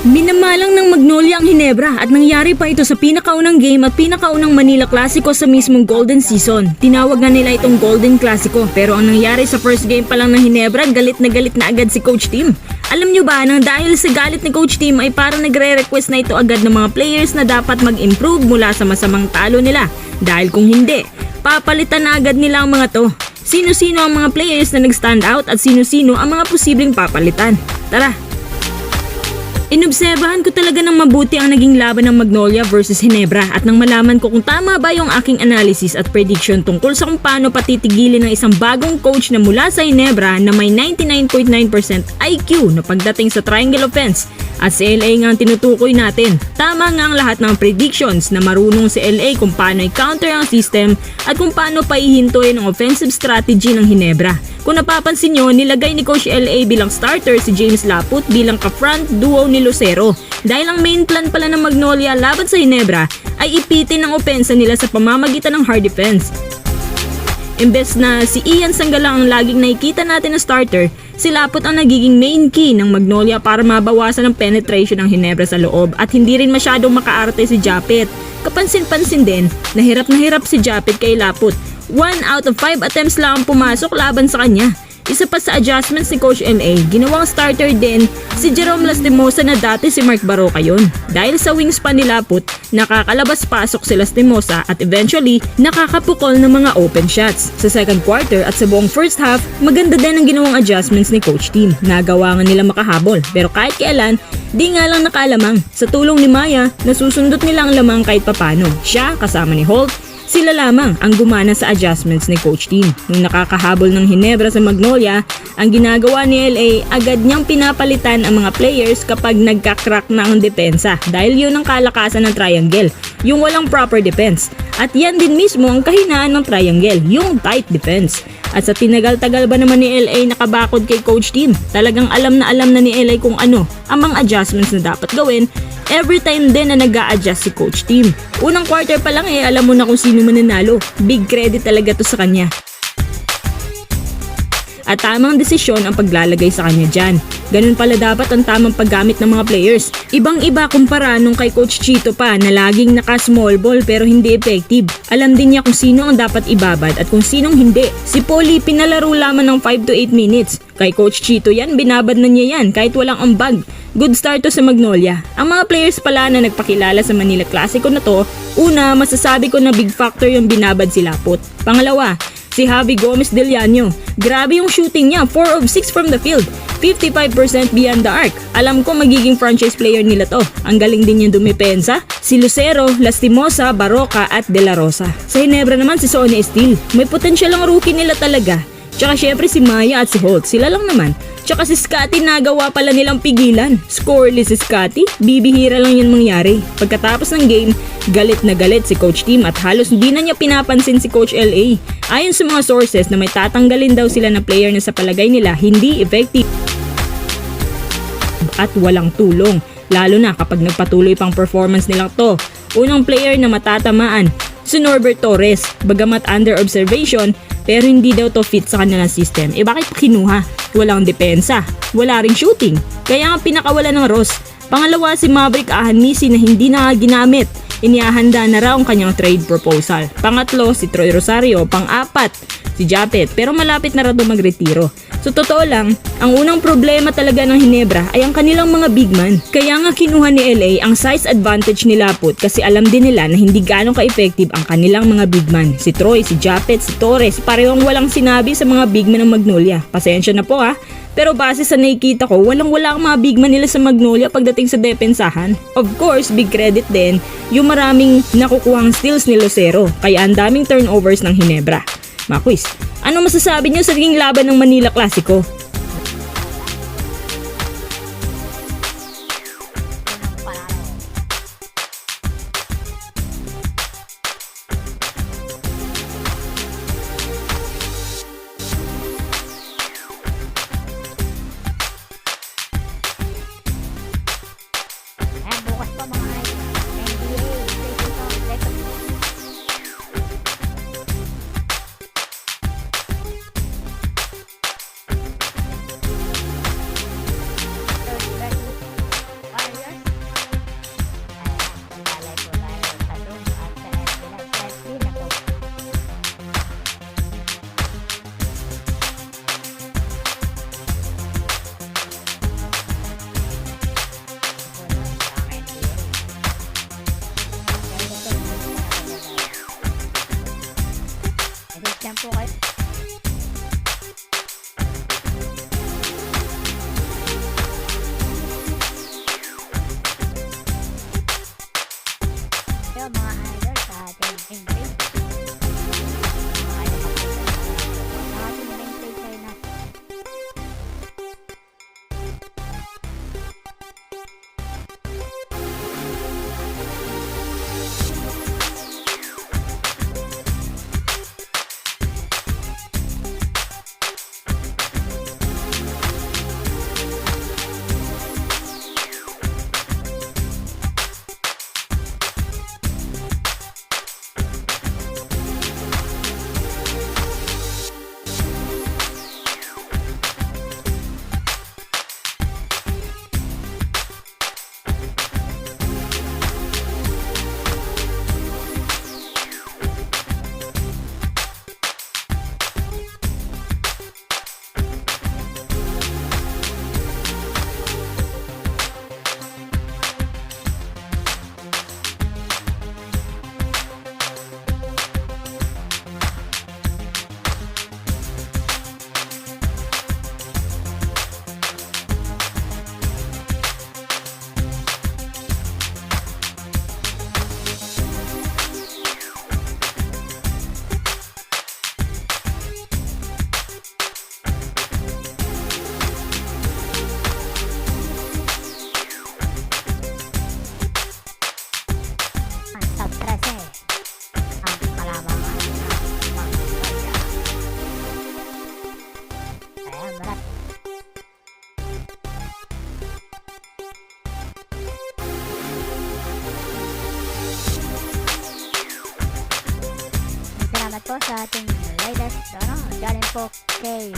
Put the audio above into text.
Minamalang ng Magnolia ang Hinebra at nangyari pa ito sa pinakaunang game at pinakaunang Manila Clasico sa mismong Golden Season. Tinawag nga nila itong Golden Clasico pero ang nangyari sa first game pa lang ng Hinebra, galit na galit na agad si Coach Tim. Alam nyo ba nang dahil sa galit ni Coach Tim ay parang nagre-request na ito agad ng mga players na dapat mag-improve mula sa masamang talo nila. Dahil kung hindi, papalitan na agad nila ang mga to. Sino-sino ang mga players na nag-stand out at sino-sino ang mga posibleng papalitan. Tara, Inobserbahan ko talaga ng mabuti ang naging laban ng Magnolia versus Hinebra at nang malaman ko kung tama ba yung aking analysis at prediction tungkol sa kung paano patitigilin ng isang bagong coach na mula sa Hinebra na may 99.9% IQ na pagdating sa triangle offense at si LA nga ang tinutukoy natin. Tama nga ang lahat ng predictions na marunong si LA kung paano i-counter ang system at kung paano paihintuin ang offensive strategy ng Hinebra. Kung napapansin nyo, nilagay ni Coach LA bilang starter si James Laput bilang ka-front duo ni Lucero. Dahil ang main plan pala ng Magnolia laban sa Hinebra ay ipitin ang opensa nila sa pamamagitan ng hard defense. Imbes na si Ian Sanggalang ang laging nakikita natin na starter, si Lapot ang nagiging main key ng Magnolia para mabawasan ang penetration ng Hinebra sa loob at hindi rin masyadong makaarte si Japet. Kapansin-pansin din, nahirap na hirap si Japet kay Lapot. 1 out of 5 attempts lang ang pumasok laban sa kanya. Isa pa sa adjustments ni Coach LA, ginawang starter din si Jerome Lastimosa na dati si Mark Baroka yun. Dahil sa wingspan ni Laput, nakakalabas-pasok si Lastimosa at eventually nakakapukol ng mga open shots. Sa second quarter at sa buong first half, maganda din ang ginawang adjustments ni Coach Team. Nagawa nga nila makahabol pero kahit kailan, di nga lang nakalamang. Sa tulong ni Maya, nasusundot nila ang lamang kahit papano. Siya kasama ni Holt, sila lamang ang gumana sa adjustments ni Coach Team. Nung nakakahabol ng Hinebra sa Magnolia, ang ginagawa ni LA, agad niyang pinapalitan ang mga players kapag nagka-crack na ang depensa dahil yun ang kalakasan ng triangle, yung walang proper defense. At yan din mismo ang kahinaan ng triangle, yung tight defense. At sa tinagal-tagal ba naman ni LA nakabakod kay Coach Team, talagang alam na alam na ni LA kung ano ang mga adjustments na dapat gawin every time din na nag adjust si Coach Team. Unang quarter pa lang eh, alam mo na kung sino mananalo. Big credit talaga to sa kanya. At tamang desisyon ang paglalagay sa kanya dyan. Ganun pala dapat ang tamang paggamit ng mga players. Ibang iba kumpara nung kay Coach Chito pa na laging naka-small ball pero hindi effective. Alam din niya kung sino ang dapat ibabad at kung sinong hindi. Si Poli pinalaro lamang ng 5 to 8 minutes. Kay Coach Chito yan, binabad na niya yan kahit walang ambag. Good start to sa Magnolia. Ang mga players pala na nagpakilala sa Manila Clasico na to, una, masasabi ko na big factor yung binabad si Lapot. Pangalawa, si Javi Gomez Del Llano. Grabe yung shooting niya, 4 of 6 from the field. 55% beyond the arc. Alam ko magiging franchise player nila to. Ang galing din yung dumipensa. Si Lucero, Lastimosa, Baroka at De La Rosa. Sa Hinebra naman si Sonny Steele. May potensyal ang rookie nila talaga. Tsaka syempre si Maya at si Holt, sila lang naman. Tsaka si Scotty nagawa pala nilang pigilan. Scoreless si Scotty, bibihira lang yun mangyari. Pagkatapos ng game, galit na galit si Coach Team at halos hindi na niya pinapansin si Coach LA. Ayon sa mga sources na may tatanggalin daw sila na player na sa palagay nila hindi effective at walang tulong. Lalo na kapag nagpatuloy pang performance nila to. Unang player na matatamaan, si Norbert Torres. Bagamat under observation, pero hindi daw to fit sa kanilang system. Eh bakit kinuha? Walang depensa, wala ring shooting. Kaya nga pinakawala ng Ross. Pangalawa si Maverick Ahanisi na hindi na ginamit. Inihahanda na raw ang kanyang trade proposal. Pangatlo si Troy Rosario. Pang-apat si Japet pero malapit na raw magretiro. So totoo lang, ang unang problema talaga ng Hinebra ay ang kanilang mga big man. Kaya nga kinuha ni LA ang size advantage ni Laput kasi alam din nila na hindi ganong ka-effective ang kanilang mga big man. Si Troy, si Japet, si Torres, parehong walang sinabi sa mga big man ng Magnolia. Pasensya na po ha. Pero base sa nakikita ko, walang wala ang mga big man nila sa Magnolia pagdating sa depensahan. Of course, big credit din yung maraming nakukuhang steals ni Lucero kaya ang daming turnovers ng Hinebra. Makwis, ano masasabi niyo sa naging laban ng Manila Clasico? Po sa ating latest ano, galing po kay